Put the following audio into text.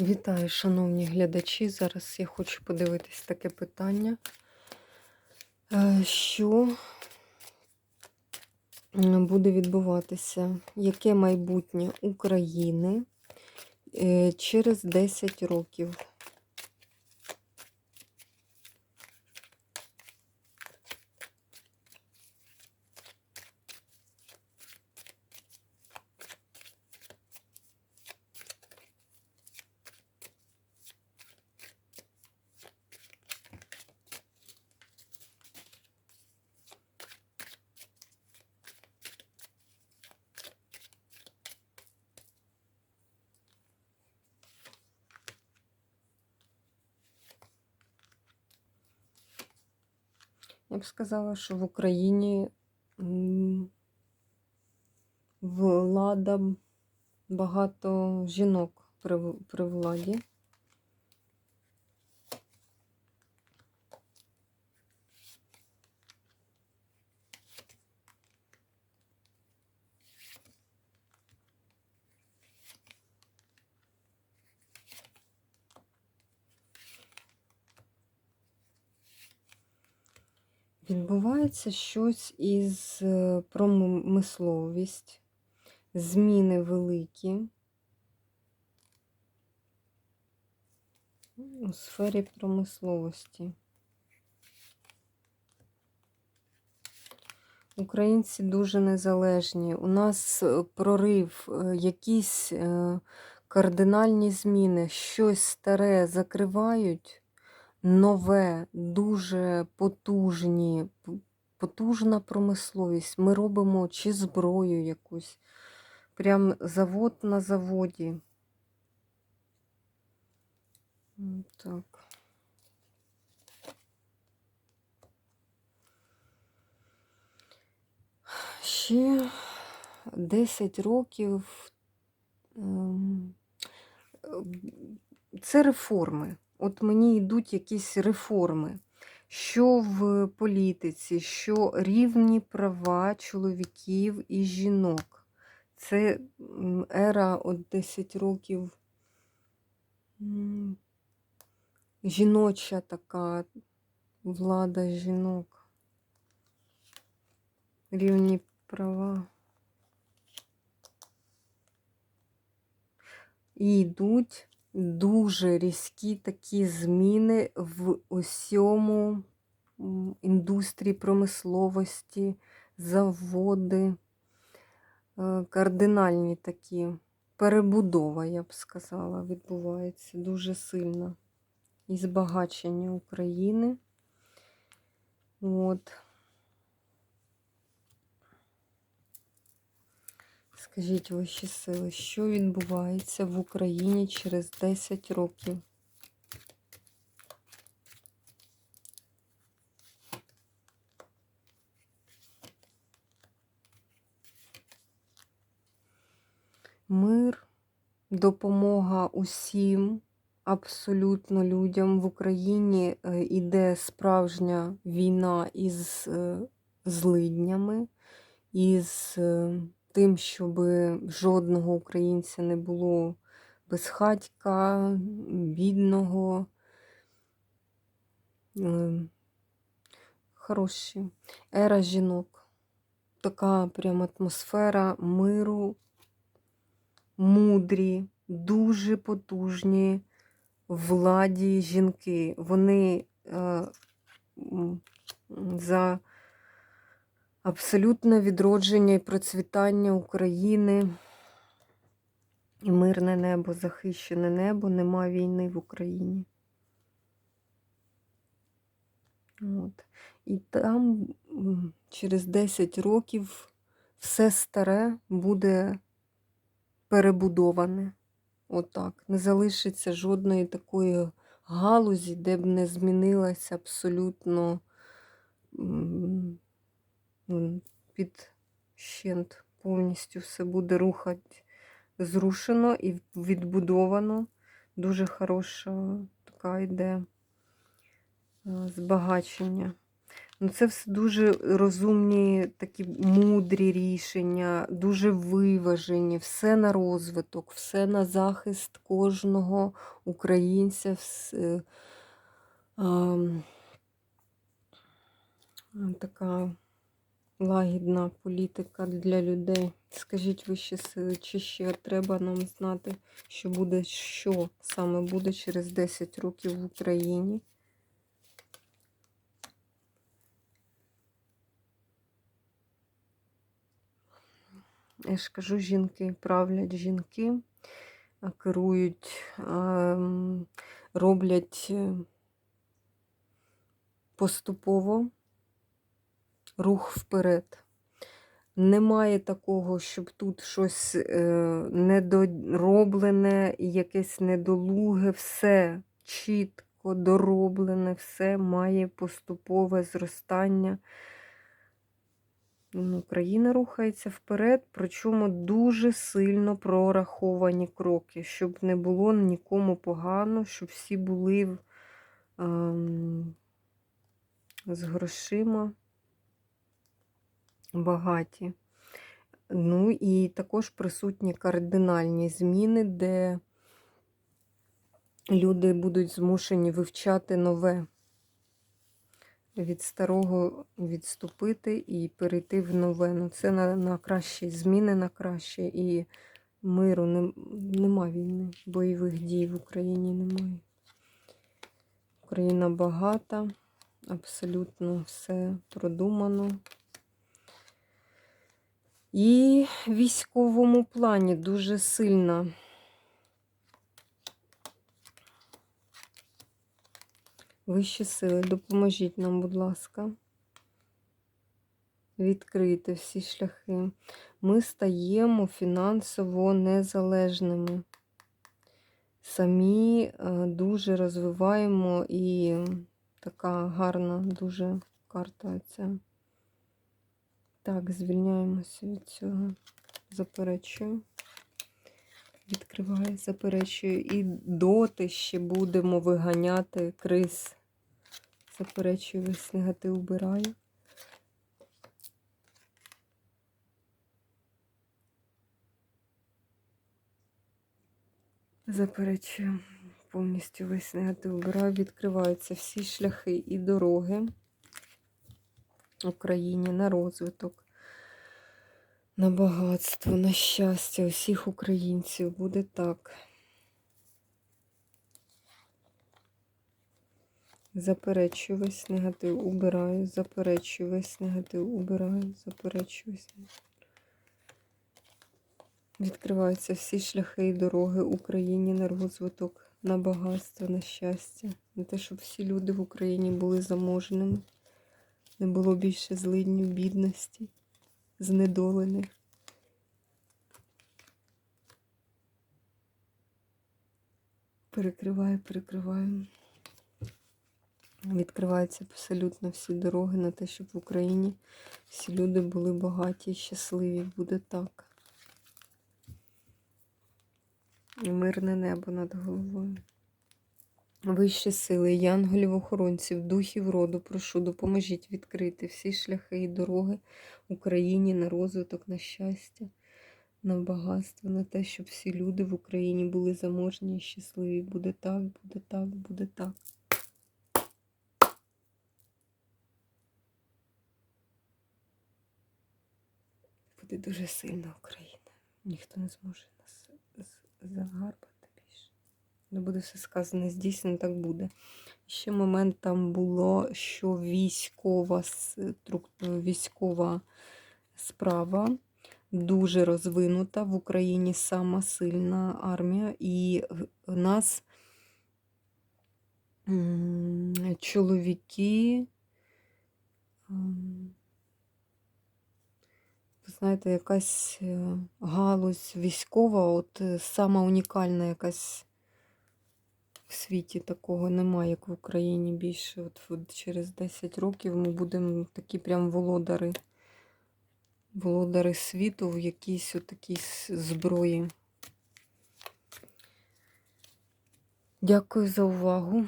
Вітаю, шановні глядачі. Зараз я хочу подивитись таке питання, Е, що буде відбуватися, яке майбутнє України е, через 10 років. Я б сказала, що в Україні влада багато жінок при, владі. Відбувається щось із е, промисловість, зміни великі у сфері промисловості. Українці дуже незалежні. У нас е, прорив, е, якісь кардинальні зміни, щось старе закривають, нове, дуже потужні, потужна промисловість. Ми робимо чи зброю якусь, прям завод на заводі. Так. Ще 10 років ем, е, це реформи. От мені йдуть якісь реформи, що в політиці, що рівні права чоловіків і жінок. Це ера от 10 років жіноча така влада жінок. Рівні права. І йдуть дуже різкі такі зміни в усьому індустрії промисловості, заводи, е, кардинальні такі. Перебудова, я б сказала, відбувається дуже сильно. І збагачення України. От. Скажіть вищі сили, що відбувається в Україні через 10 років? Мир, допомога усім, абсолютно людям. В Україні е, іде справжня війна із е, злиднями, із е, тим, щоб жодного українця не було безхатька, бідного. Е, Хороші. Ера жінок. Така прям атмосфера миру, мудрі, дуже потужні владі жінки. Вони е, за абсолютне відродження і процвітання України. І мирне небо, захищене небо, нема війни в Україні. От. І там через 10 років все старе буде перебудоване. Отак. Не залишиться жодної такої галузі, де б не змінилася абсолютно під щент. Повністю все буде рухати зрушено і відбудовано. Дуже хороша така йде е, збагачення. Ну, це все дуже розумні, такі мудрі рішення, дуже виважені, все на розвиток, все на захист кожного українця. Все, ем, така лагідна політика для людей. Скажіть вищі сили, чи ще треба нам знати, що буде, що саме буде через 10 років в Україні? Я ж кажу, жінки правлять жінки, керують, роблять е, поступово рух вперед. Немає такого, щоб тут щось е, недороблене, якесь недолуге, все чітко дороблене, все має поступове зростання. Ну, Україна рухається вперед, причому дуже сильно прораховані кроки, щоб не було нікому погано, щоб всі були ем, з грошима багаті. Ну і також присутні кардинальні зміни, де люди будуть змушені вивчати нове, від старого відступити і перейти в нове. Ну, Це на на краще, зміни на краще. І миру не, нема війни, бойових дій в Україні немає. Україна багата, абсолютно все продумано. І в військовому плані дуже сильна. Вищі сили, допоможіть нам, будь ласка. Відкрити всі шляхи. Ми стаємо фінансово незалежними. Самі е, дуже розвиваємо і така гарна дуже карта ця. Так, звільняємося від цього. Заперечую. Відкриваю, заперечую. І доти ще будемо виганяти криз. Заперечую, весь негатив убираю. Заперечую. Повністю весь негатив убираю. Відкриваються всі шляхи і дороги. Україні на розвиток, на багатство, на щастя усіх українців буде так. Заперечую весь негатив, убираю, заперечую весь негатив, убираю, заперечую весь негатив. Відкриваються всі шляхи і дороги Україні на розвиток, на багатство, на щастя, на те, щоб всі люди в Україні були заможними не було більше злиднів, бідності, знедолених. Перекриваю, перекриваю. Відкриваються абсолютно всі дороги на те, щоб в Україні всі люди були багаті і щасливі. Буде так. Мирне небо над головою. Вищі сили, янголів-охоронців, духів роду, прошу, допоможіть відкрити всі шляхи і дороги Україні на розвиток, на щастя, на багатство, на те, щоб всі люди в Україні були заможні і щасливі. Буде так, буде так, буде так. Буде дуже сильна Україна. Ніхто не зможе нас загарбати. Не буде все сказане, здійснено так буде. Ще момент там було, що військова військова справа дуже розвинута. В Україні сама сильна армія, і в нас чоловіки. Знаєте, якась е, галузь військова, от е, сама унікальна якась в світі такого немає, як в Україні більше. От, от Через 10 років ми будемо такі прям володари. Володари світу в якійсь отакій зброї. Дякую за увагу.